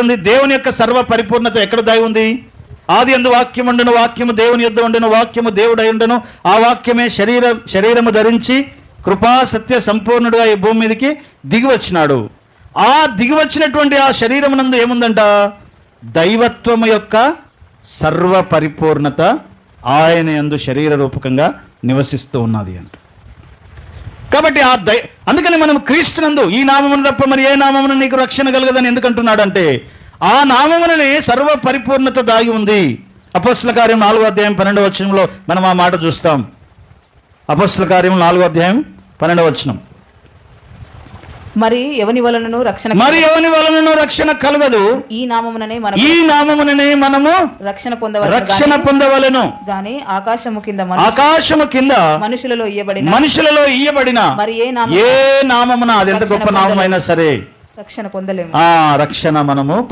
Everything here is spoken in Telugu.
ఉంది దేవుని యొక్క సర్వ పరిపూర్ణత ఎక్కడ దాగి ఉంది? ఆది ఎందు వాక్యం ఉండను వాక్యము దేవుని యుద్ధం ఉండను వాక్యము దేవుడై ఉండను. ఆ వాక్యమే శరీరం శరీరము ధరించి కృపా సత్య సంపూర్ణుడుగా ఈ భూమి మీదకి దిగి వచ్చినాడు ఆ దిగి వచ్చినటువంటి ఆ నందు ఏముందంట? దైవత్వము యొక్క సర్వ పరిపూర్ణత ఆయన యందు శరీర రూపకంగా నివసిస్తూ ఉన్నది అంట. కాబట్టి ఆ దై అందుకని మనం క్రీస్తునందు ఈ నామమును తప్ప మరి ఏ నామమున నీకు రక్షణ కలగదని ఎందుకంటున్నాడంటే ఆ నామముననే సర్వ పరిపూర్ణత దాగి ఉంది. అపస్ల కార్యం నాలుగో అధ్యాయం పన్నెండవ వచనంలో మనం ఆ మాట చూస్తాం. అపస్ల కార్యం నాలుగో అధ్యాయం పన్నెండవ వచనం. మరి ఎవని వలనను రక్షణ మరి ఎవని వలనను రక్షణ కలగదు? ఈ నామముననే మనం ఈ నామముననే మనము రక్షణ పొందవలెను రక్షణ పొందవలెను. గాని ఆకాశము కింద మను- ఆకాశము కింద మనుషులలో ఇయ్యబడిన మనుషులలో ఇయ్యబడిన మరి ఏ నామ ఏ నామమున అది ఎంత గొప్ప నామమైనా సరే. రక్షణ పొందలేము. ఆ రక్షణ మనము